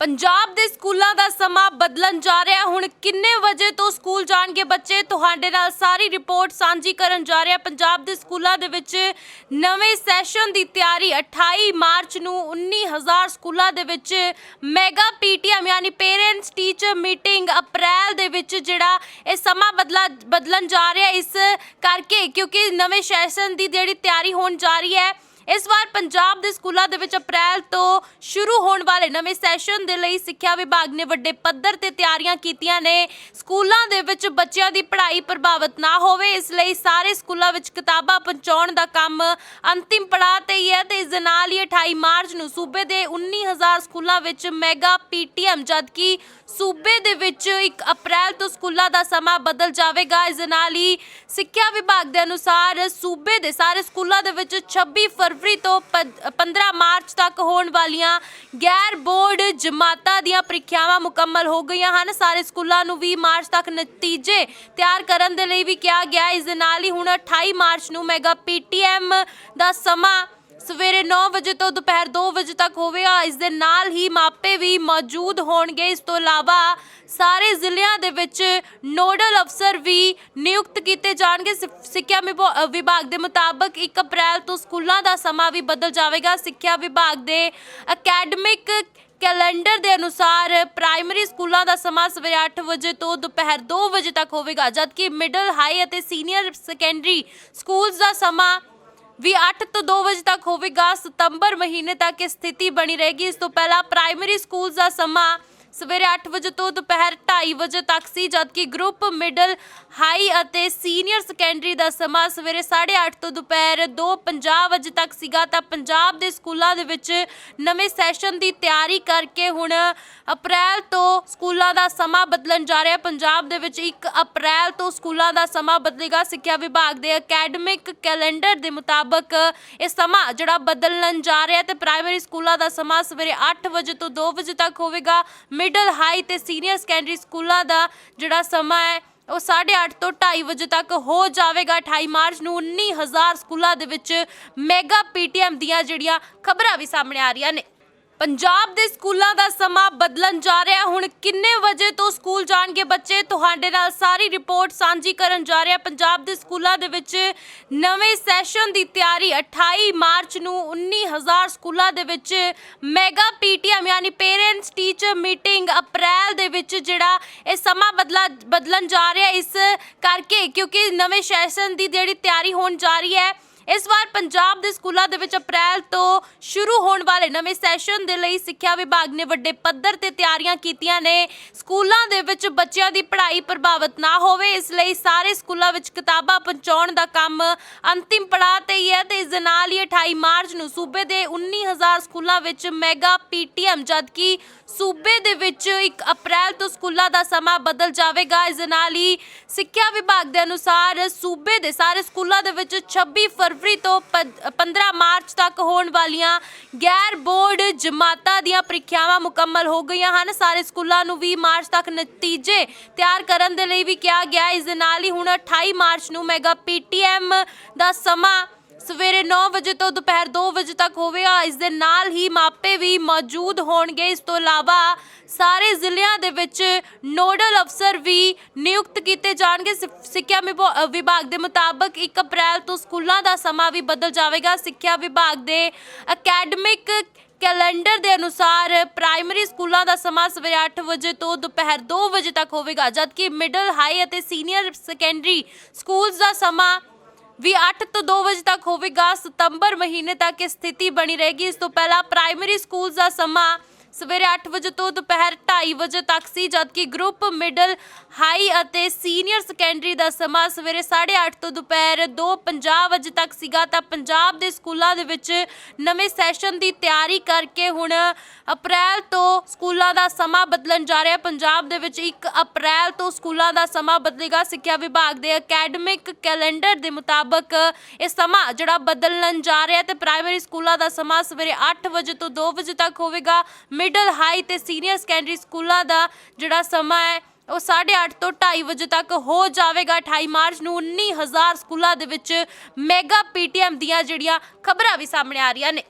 ਪੰਜਾਬ ਦੇ ਸਕੂਲਾਂ ਦਾ ਸਮਾਂ ਬਦਲਣ ਜਾ ਰਿਹਾ। ਹੁਣ ਕਿੰਨੇ ਵਜੇ ਤੋਂ ਸਕੂਲ ਜਾਣਗੇ ਬੱਚੇ? ਤੁਹਾਡੇ ਨਾਲ ਸਾਰੀ ਰਿਪੋਰਟ ਸਾਂਝੀ ਕਰਨ ਜਾ ਰਿਹਾ। ਪੰਜਾਬ ਦੇ ਸਕੂਲਾਂ ਦੇ ਵਿੱਚ ਨਵੇਂ ਸੈਸ਼ਨ ਦੀ ਤਿਆਰੀ। 28 ਮਾਰਚ ਨੂੰ 19000 ਸਕੂਲਾਂ ਦੇ ਵਿੱਚ ਮੈਗਾ ਪੀਟੀਐਮ, ਯਾਨੀ ਪੇਰੈਂਟਸ ਟੀਚਰ ਮੀਟਿੰਗ ਅਪ੍ਰੈਲ ਦੇ ਵਿੱਚ ਜਿਹੜਾ ਇਹ ਸਮਾਂ ਬਦਲਾ, ਬਦਲਣ ਜਾ ਰਿਹਾ ਇਸ ਕਰਕੇ, ਕਿਉਂਕਿ ਨਵੇਂ ਸੈਸ਼ਨ ਦੀ ਜਿਹੜੀ ਤਿਆਰੀ ਹੋਣ ਜਾ ਰਹੀ ਹੈ ਇਸ ਵਾਰ ਪੰਜਾਬ ਦੇ ਸਕੂਲਾਂ ਦੇ ਵਿੱਚ ਅਪ੍ਰੈਲ ਤੋਂ ਸ਼ੁਰੂ ਹੋਣ ਵਾਲੇ ਨਵੇਂ ਸੈਸ਼ਨ ਦੇ ਲਈ ਸਿੱਖਿਆ ਵਿਭਾਗ ਨੇ ਵੱਡੇ ਪੱਧਰ ਤੇ ਤਿਆਰੀਆਂ ਕੀਤੀਆਂ ਨੇ। ਸਕੂਲਾਂ ਦੇ ਵਿੱਚ ਬੱਚਿਆਂ ਦੀ ਪੜ੍ਹਾਈ ਪ੍ਰਭਾਵਿਤ ਨਾ ਹੋਵੇ, ਇਸ ਲਈ ਸਾਰੇ ਸਕੂਲਾਂ ਵਿੱਚ ਕਿਤਾਬਾਂ ਪਹੁੰਚਾਉਣ ਦਾ ਕੰਮ ਅੰਤਿਮ ਪੜਾਅ ਤੇ ਹੀ ਹੈ ਤੇ ਇਸ ਦੇ ਨਾਲ ਹੀ 28 ਮਾਰਚ ਨੂੰ ਸੂਬੇ ਦੇ 19000 ਸਕੂਲਾਂ ਵਿੱਚ ਮੈਗਾ ਪੀਟੀਐਮ ਜਦਕਿ ਸੂਬੇ ਦੇ ਵਿੱਚ 1 ਅਪ੍ਰੈਲ ਤੋਂ ਸਕੂਲਾਂ ਦਾ ਸਮਾਂ ਬਦਲ ਜਾਵੇਗਾ। ਇਸ ਦੇ ਨਾਲ ਹੀ ਸਿੱਖਿਆ ਵਿਭਾਗ ਦੇ ਅਨੁਸਾਰ ਸੂਬੇ ਦੇ ਸਾਰੇ ਸਕੂਲਾਂ ਦੇ ਵਿੱਚ 26 ਫਰਵਰੀ ਤੋਂ ਪ- 15 ਮਾਰਚ ਤੱਕ ਹੋਣ ਵਾਲੀਆਂ ਗੈਰ ਬੋਰਡ ਜਮਾਤਾਂ ਦੀਆਂ ਪ੍ਰੀਖਿਆਵਾਂ ਮੁਕੰਮਲ ਹੋ ਗਈਆਂ ਹਨ। ਸਾਰੇ ਸਕੂਲਾਂ ਨੂੰ 20 ਮਾਰਚ ਤੱਕ ਨਤੀਜੇ ਤਿਆਰ ਕਰਨ ਦੇ ਲਈ ਵੀ ਕਿਹਾ ਗਿਆ। ਇਸ ਦੇ ਨਾਲ ਹੀ ਹੁਣ 28 ਮਾਰਚ ਨੂੰ ਮੈਗਾ ਪੀਟੀਐਮ ਦਾ ਸਮਾਂ ਸਵੇਰੇ 9 ਵਜੇ ਤੋਂ ਦੁਪਹਿਰ 2 ਵਜੇ ਤੱਕ ਹੋਵੇਗਾ। ਇਸ ਦੇ ਨਾਲ ਹੀ ਮਾਪੇ ਵੀ ਮੌਜੂਦ ਹੋਣਗੇ। ਇਸ ਤੋਂ ਇਲਾਵਾ ਸਾਰੇ ਜ਼ਿਲ੍ਹਿਆਂ ਦੇ ਵਿੱਚ ਨੋਡਲ ਅਫਸਰ ਵੀ ਨਿਯੁਕਤ ਕੀਤੇ ਜਾਣਗੇ। ਸਿ- ਸਿੱਖਿਆ ਵਿਭਾ- ਵਿਭਾਗ ਦੇ ਮੁਤਾਬਕ 1 ਅਪ੍ਰੈਲ ਤੋਂ ਸਕੂਲਾਂ ਦਾ ਸਮਾਂ ਵੀ ਬਦਲ ਜਾਵੇਗਾ। ਸਿੱਖਿਆ ਵਿਭਾਗ ਦੇ ਅਕੈਡਮਿਕ ਕੈਲੰਡਰ ਦੇ ਅਨੁਸਾਰ ਪ੍ਰਾਇਮਰੀ ਸਕੂਲਾਂ ਦਾ ਸਮਾਂ ਸਵੇਰੇ 8 ਵਜੇ ਤੋਂ ਦੁਪਹਿਰ 2 ਵਜੇ ਤੱਕ ਹੋਵੇਗਾ। ਜਦਕਿ ਮਿਡਲ, ਹਾਈ ਅਤੇ ਸੀਨੀਅਰ ਸੈਕੰਡਰੀ ਸਕੂਲਸ ਦਾ ਸਮਾਂ ਵੀ 8 ਤੋਂ 2 ਵਜੇ ਤੱਕ ਹੋਵੇਗਾ ਸਤੰਬਰ ਮਹੀਨੇ ਤੱਕ ਇਹ ਸਥਿਤੀ ਬਣੀ ਰਹੇਗੀ। ਇਸ ਤੋਂ ਪਹਿਲਾਂ ਪ੍ਰਾਇਮਰੀ ਸਕੂਲਸ ਦਾ ਸਮਾਂ ਸਵੇਰੇ 8 ਵਜੇ ਤੋਂ ਦੁਪਹਿਰ 2:30 ਵਜੇ ਤੱਕ ਸੀ, ਜਦਕਿ ਗਰੁੱਪ ਮਿਡਲ ਹਾਈ ਅਤੇ ਸੀਨੀਅਰ ਸੈਕੰਡਰੀ ਦਾ ਸਮਾਂ ਸਵੇਰੇ 8:30 ਤੋਂ ਦੁਪਹਿਰ 2:50 ਵਜੇ ਤੱਕ ਸੀਗਾ। ਤਾਂ ਪੰਜਾਬ ਦੇ ਸਕੂਲਾਂ ਦੇ ਵਿੱਚ ਨਵੇਂ ਸੈਸ਼ਨ ਦੀ ਤਿਆਰੀ ਕਰਕੇ ਹੁਣ ਅਪ੍ਰੈਲ ਤੋਂ ਸਕੂਲਾਂ ਦਾ ਸਮਾਂ ਬਦਲਣ ਜਾ ਰਿਹਾ। ਪੰਜਾਬ ਦੇ ਵਿੱਚ 1 ਅਪ੍ਰੈਲ ਤੋਂ ਸਕੂਲਾਂ ਦਾ ਸਮਾਂ ਬਦਲੇਗਾ। ਸਿੱਖਿਆ ਵਿਭਾਗ ਦੇ ਅਕੈਡਮਿਕ ਕੈਲੰਡਰ ਦੇ ਮੁਤਾਬਕ ਇਹ ਸਮਾਂ ਜਿਹੜਾ ਬਦਲਣ ਜਾ ਰਿਹਾ ਤੇ ਪ੍ਰਾਇਮਰੀ ਸਕੂਲਾਂ ਦਾ ਸਮਾਂ ਸਵੇਰੇ 8 ਵਜੇ ਤੋਂ 2 ਵਜੇ ਤੱਕ ਹੋਵੇਗਾ। ਮਿਡਲ ਹਾਈ ਤੇ ਸੀਨੀਅਰ ਸੈਕੰਡਰੀ ਸਕੂਲਾਂ ਦਾ ਜਿਹੜਾ ਸਮਾਂ ਹੈ, ਉਹ 8:30 ਤੋਂ 2:30 ਵਜੇ ਤੱਕ ਹੋ ਜਾਵੇਗਾ। 28 ਮਾਰਚ ਨੂੰ 19000 ਸਕੂਲਾਂ ਦੇ ਵਿੱਚ ਮੈਗਾ ਪੀਟੀਐਮ ਦੀਆਂ ਜਿਹੜੀਆਂ ਖਬਰਾਂ ਵੀ ਸਾਹਮਣੇ ਆ ਰਹੀਆਂ ਨੇ। ਪੰਜਾਬ ਦੇ ਸਕੂਲਾਂ ਦਾ ਸਮਾਂ ਬਦਲਣ ਜਾ ਰਿਹਾ। ਹੁਣ ਕਿੰਨੇ ਵਜੇ ਤੋਂ ਸਕੂਲ ਜਾਣਗੇ ਬੱਚੇ? ਤੁਹਾਡੇ ਨਾਲ ਸਾਰੀ ਰਿਪੋਰਟ ਸਾਂਝੀ ਕਰਨ ਜਾ ਰਿਹਾ। ਪੰਜਾਬ ਦੇ ਸਕੂਲਾਂ ਦੇ ਵਿੱਚ ਨਵੇਂ ਸੈਸ਼ਨ ਦੀ ਤਿਆਰੀ। 28 ਮਾਰਚ ਨੂੰ 19000 ਸਕੂਲਾਂ ਦੇ ਵਿੱਚ ਮੈਗਾ ਪੀਟੀਐਮ, ਯਾਨੀ ਪੇਰੈਂਟਸ ਟੀਚਰ ਮੀਟਿੰਗ ਅਪ੍ਰੈਲ ਦੇ ਵਿੱਚ ਜਿਹੜਾ ਇਹ ਸਮਾਂ ਬਦਲਾ, ਬਦਲਣ ਜਾ ਰਿਹਾ ਇਸ ਕਰਕੇ, ਕਿਉਂਕਿ ਨਵੇਂ ਸੈਸ਼ਨ ਦੀ ਜਿਹੜੀ ਤਿਆਰੀ ਹੋਣ ਜਾ ਰਹੀ ਹੈ ਇਸ ਵਾਰ ਪੰਜਾਬ ਦੇ ਸਕੂਲਾਂ ਦੇ ਵਿੱਚ ਅਪ੍ਰੈਲ ਤੋਂ ਸ਼ੁਰੂ ਹੋਣ ਵਾਲੇ ਨਵੇਂ ਸੈਸ਼ਨ ਦੇ ਲਈ ਸਿੱਖਿਆ ਵਿਭਾਗ ਨੇ ਵੱਡੇ ਪੱਧਰ ਤੇ ਤਿਆਰੀਆਂ ਕੀਤੀਆਂ ਨੇ। ਸਕੂਲਾਂ ਦੇ ਵਿੱਚ ਬੱਚਿਆਂ ਦੀ ਪੜ੍ਹਾਈ ਪ੍ਰਭਾਵਿਤ ਨਾ ਹੋਵੇ, ਇਸ ਲਈ ਸਾਰੇ ਸਕੂਲਾਂ ਵਿੱਚ ਕਿਤਾਬਾਂ ਪਹੁੰਚਾਉਣ ਦਾ ਕੰਮ ਅੰਤਿਮ ਪੜਾਅ ਤੇ ਹੀ ਹੈ ਤੇ ਇਸ ਦੇ ਨਾਲ ਹੀ 28 ਮਾਰਚ ਨੂੰ ਸੂਬੇ ਦੇ 19000 ਸਕੂਲਾਂ ਵਿੱਚ ਮੈਗਾ ਪੀਟੀਐਮ ਜਦਕਿ ਸੂਬੇ ਦੇ ਵਿੱਚ 1 ਅਪ੍ਰੈਲ ਤੋਂ ਸਕੂਲਾਂ ਦਾ ਸਮਾਂ ਬਦਲ ਜਾਵੇਗਾ। ਇਸ ਦੇ ਨਾਲ ਹੀ ਸਿੱਖਿਆ ਵਿਭਾਗ ਦੇ ਅਨੁਸਾਰ ਸੂਬੇ ਦੇ ਸਾਰੇ ਸਕੂਲਾਂ ਦੇ ਵਿੱਚ 26 ਫਰਵਰੀ ਤੋਂ ਪ- 15 ਮਾਰਚ ਤੱਕ ਹੋਣ ਵਾਲੀਆਂ ਗੈਰ ਬੋਰਡ ਜਮਾਤਾਂ ਦੀਆਂ ਪ੍ਰੀਖਿਆਵਾਂ ਮੁਕੰਮਲ ਹੋ ਗਈਆਂ ਹਨ। ਸਾਰੇ ਸਕੂਲਾਂ ਨੂੰ 20 ਮਾਰਚ ਤੱਕ ਨਤੀਜੇ ਤਿਆਰ ਕਰਨ ਦੇ ਲਈ ਵੀ ਕਿਹਾ ਗਿਆ। ਇਸ ਦੇ ਨਾਲ ਹੀ ਹੁਣ 28 ਮਾਰਚ ਨੂੰ ਮੈਗਾ ਪੀਟੀਐਮ ਦਾ ਸਮਾਂ ਸਵੇਰੇ 9 ਵਜੇ ਤੋਂ ਦੁਪਹਿਰ 2 ਵਜੇ ਤੱਕ ਹੋਵੇਗਾ ਇਸ ਦੇ ਨਾਲ ਹੀ ਮਾਪੇ ਵੀ ਮੌਜੂਦ ਹੋਣਗੇ। ਇਸ ਤੋਂ ਇਲਾਵਾ ਸਾਰੇ ਜ਼ਿਲ੍ਹਿਆਂ ਦੇ ਵਿੱਚ ਨੋਡਲ ਅਫਸਰ ਵੀ ਨਿਯੁਕਤ ਕੀਤੇ ਜਾਣਗੇ। ਸਿ- ਸਿੱਖਿਆ ਵਿਭਾ- ਵਿਭਾਗ ਦੇ ਮੁਤਾਬਕ 1 ਅਪ੍ਰੈਲ ਤੋਂ ਸਕੂਲਾਂ ਦਾ ਸਮਾਂ ਵੀ ਬਦਲ ਜਾਵੇਗਾ। ਸਿੱਖਿਆ ਵਿਭਾਗ ਦੇ ਅਕੈਡਮਿਕ ਕੈਲੰਡਰ ਦੇ ਅਨੁਸਾਰ ਪ੍ਰਾਇਮਰੀ ਸਕੂਲਾਂ ਦਾ ਸਮਾਂ ਸਵੇਰੇ 8 ਵਜੇ ਤੋਂ ਦੁਪਹਿਰ 2 ਵਜੇ ਤੱਕ ਹੋਵੇਗਾ, ਜਦਕਿ ਮਿਡਲ, ਹਾਈ ਅਤੇ ਸੀਨੀਅਰ ਸੈਕੰਡਰੀ ਸਕੂਲਸ ਦਾ ਸਮਾਂ ਵੀ 8 ਤੋਂ 2 ਵਜੇ ਤੱਕ ਹੋਵੇਗਾ ਸਤੰਬਰ ਮਹੀਨੇ ਤੱਕ ਇਹ ਸਥਿਤੀ ਬਣੀ ਰਹੇਗੀ। ਇਸ ਤੋਂ ਪਹਿਲਾਂ ਪ੍ਰਾਇਮਰੀ ਸਕੂਲਸ ਦਾ ਸਮਾਂ ਸਵੇਰੇ 8 ਵਜੇ ਤੋਂ ਦੁਪਹਿਰ 2:30 ਵਜੇ ਤੱਕ ਸੀ, ਜਦਕਿ ਗਰੁੱਪ ਮਿਡਲ, ਹਾਈ ਅਤੇ ਸੀਨੀਅਰ ਸੈਕੰਡਰੀ ਦਾ ਸਮਾਂ ਸਵੇਰੇ 8:30 ਤੋਂ ਦੁਪਹਿਰ 2:50 ਵਜੇ ਤੱਕ ਸੀਗਾ। ਤਾਂ ਪੰਜਾਬ ਦੇ ਸਕੂਲਾਂ ਦੇ ਵਿੱਚ ਨਵੇਂ ਸੈਸ਼ਨ ਦੀ ਤਿਆਰੀ ਕਰਕੇ ਹੁਣ ਅਪ੍ਰੈਲ ਤੋਂ ਸਕੂਲਾਂ ਦਾ ਸਮਾਂ ਬਦਲਣ ਜਾ ਰਿਹਾ। ਪੰਜਾਬ ਦੇ ਵਿੱਚ 1 ਅਪ੍ਰੈਲ ਤੋਂ ਸਕੂਲਾਂ ਦਾ ਸਮਾਂ ਬਦਲੇਗਾ। ਸਿੱਖਿਆ ਵਿਭਾਗ ਦੇ ਅਕੈਡਮਿਕ ਕੈਲੰਡਰ ਦੇ ਮੁਤਾਬਕ ਇਹ ਸਮਾਂ ਜਿਹੜਾ ਬਦਲਣ ਜਾ ਰਿਹਾ ਤੇ ਪ੍ਰਾਇਮਰੀ ਸਕੂਲਾਂ ਦਾ ਸਮਾਂ ਸਵੇਰੇ 8 ਵਜੇ ਤੋਂ 2 ਵਜੇ ਤੱਕ ਹੋਵੇਗਾ। ਮਿਡਲ ਹਾਈ ਤੇ ਸੀਨੀਅਰ ਸੈਕੰਡਰੀ ਸਕੂਲਾਂ ਦਾ ਜਿਹੜਾ ਸਮਾਂ ਹੈ, ਉਹ 8:30 ਤੋਂ 2:30 ਵਜੇ ਤੱਕ ਹੋ ਜਾਵੇਗਾ। 28 ਮਾਰਚ ਨੂੰ 19000 ਸਕੂਲਾਂ ਦੇ ਵਿੱਚ ਮੈਗਾ ਪੀਟੀਐਮ ਦੀਆਂ ਜਿਹੜੀਆਂ ਖਬਰਾਂ ਵੀ ਸਾਹਮਣੇ ਆ ਰਹੀਆਂ ਨੇ।